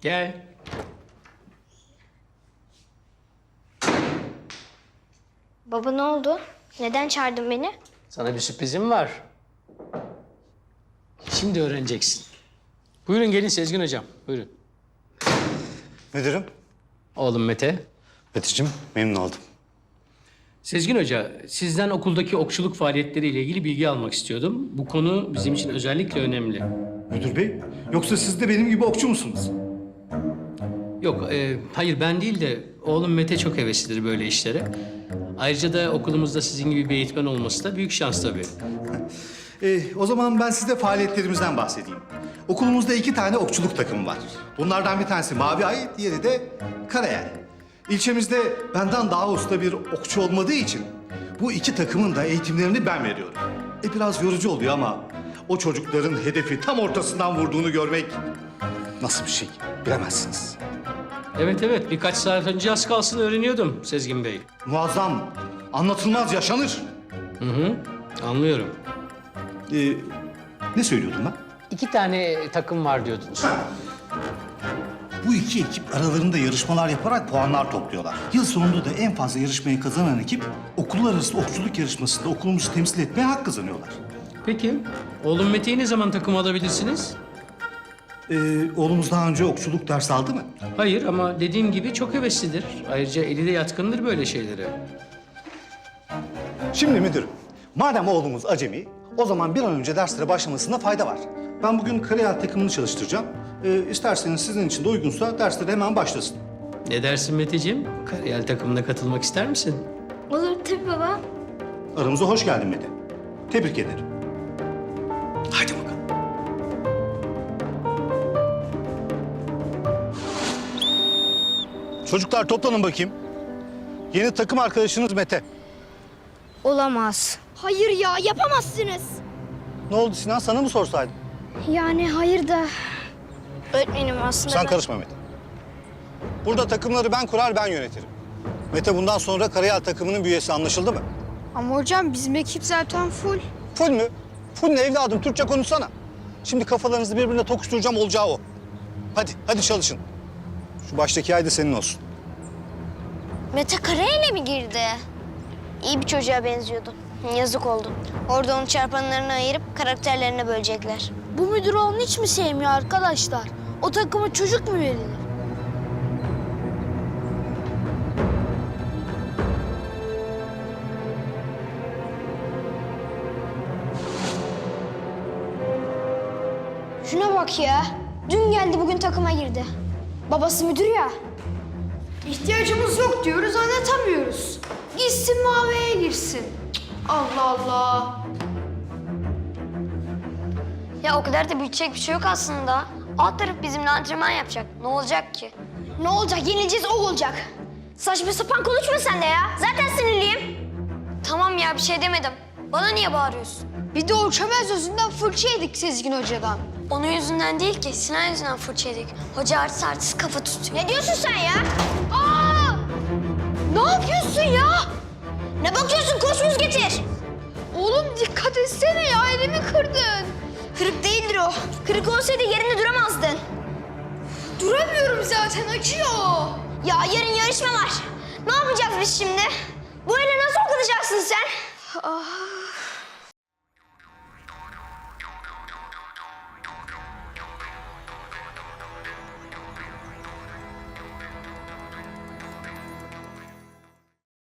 Gel. Baba ne oldu? Neden çağırdın beni? Sana bir sürprizim var. Şimdi öğreneceksin. Buyurun gelin Sezgin hocam. Buyurun. Müdürüm. Oğlum Mete. Meteciğim memnun oldum. Sezgin Hoca, sizden okuldaki okçuluk faaliyetleriyle ilgili bilgi almak istiyordum. Bu konu bizim için özellikle önemli. Müdür bey, yoksa siz de benim gibi okçu musunuz? Yok, e, hayır ben değil de oğlum Mete çok heveslidir böyle işlere. Ayrıca da okulumuzda sizin gibi bir eğitmen olması da büyük şans tabii. Ee, o zaman ben size faaliyetlerimizden bahsedeyim. Okulumuzda iki tane okçuluk takımı var. Bunlardan bir tanesi Mavi Ay, diğeri de Karayel. İlçemizde benden daha usta bir okçu olmadığı için bu iki takımın da eğitimlerini ben veriyorum. E biraz yorucu oluyor ama o çocukların hedefi tam ortasından vurduğunu görmek nasıl bir şey bilemezsiniz. Evet evet, birkaç saat önce az kalsın öğreniyordum Sezgin Bey. Muazzam, anlatılmaz yaşanır. Hı hı, anlıyorum. Ee, ne söylüyordum ben? İki tane takım var diyordunuz. Bu iki ekip aralarında yarışmalar yaparak puanlar topluyorlar. Yıl sonunda da en fazla yarışmayı kazanan ekip okullar arası okçuluk yarışmasında okulumuzu temsil etmeye hak kazanıyorlar. Peki, oğlum Mete'yi ne zaman takım alabilirsiniz? Ee, oğlumuz daha önce okçuluk dersi aldı mı? Hayır ama dediğim gibi çok heveslidir. Ayrıca eli de yatkındır böyle şeylere. Şimdi müdürüm, madem oğlumuz acemi, o zaman bir an önce derslere başlamasında fayda var. Ben bugün kariyel takımını çalıştıracağım. Ee, isterseniz sizin için de uygunsa derslere hemen başlasın. Ne dersin Meteciğim? Kariyel takımına katılmak ister misin? Olur tabii baba. Aramıza hoş geldin Mete. Tebrik ederim. Haydi bakalım. Çocuklar toplanın bakayım. Yeni takım arkadaşınız Mete. Olamaz. Hayır ya yapamazsınız. Ne oldu Sinan sana mı sorsaydım? Yani hayır da... Öğretmenim aslında Sen ben- karışma Mete. Burada takımları ben kurar ben yönetirim. Mete bundan sonra Karayel takımının bir üyesi anlaşıldı mı? Ama hocam bizim ekip zaten full. Full mü? Full ne evladım? Türkçe konuşsana. Şimdi kafalarınızı birbirine tokuşturacağım olacağı o. Hadi, hadi çalışın. Şu baştaki ay da senin olsun. Mete Karayel'e mi girdi? İyi bir çocuğa benziyordu. Yazık oldu. Orada onu çarpanlarına ayırıp karakterlerine bölecekler. Bu müdür onu hiç mi sevmiyor arkadaşlar? O takıma çocuk mu verilir? Şuna bak ya. Dün geldi bugün takıma girdi. Babası müdür ya. İhtiyacımız yok diyoruz anlatamıyoruz. Gitsin maviye girsin. Cık, Allah Allah. Ya o kadar da büyütecek bir şey yok aslında. Alt taraf bizimle antrenman yapacak. Ne olacak ki? Ne olacak? Yenileceğiz o olacak. Saçma sapan konuşma sen de ya. Zaten sinirliyim. Tamam ya bir şey demedim. Bana niye bağırıyorsun? Bir de o çömez yüzünden fırça yedik Sezgin hocadan. Onun yüzünden değil ki Sinan yüzünden fırça yedik. Hoca artist artist kafa tutuyor. Ne diyorsun sen ya? Aa! Ne yapıyorsun ya? Ne bakıyorsun? Koş buz getir. Oğlum dikkat etsene ya elimi kırdın. Kırık değildir o. Kırık olsaydı yerinde duramazdın. Duramıyorum zaten acıyor. Ya yarın yarışma var. Ne yapacağız biz şimdi? Bu ele nasıl okutacaksın sen? Ah.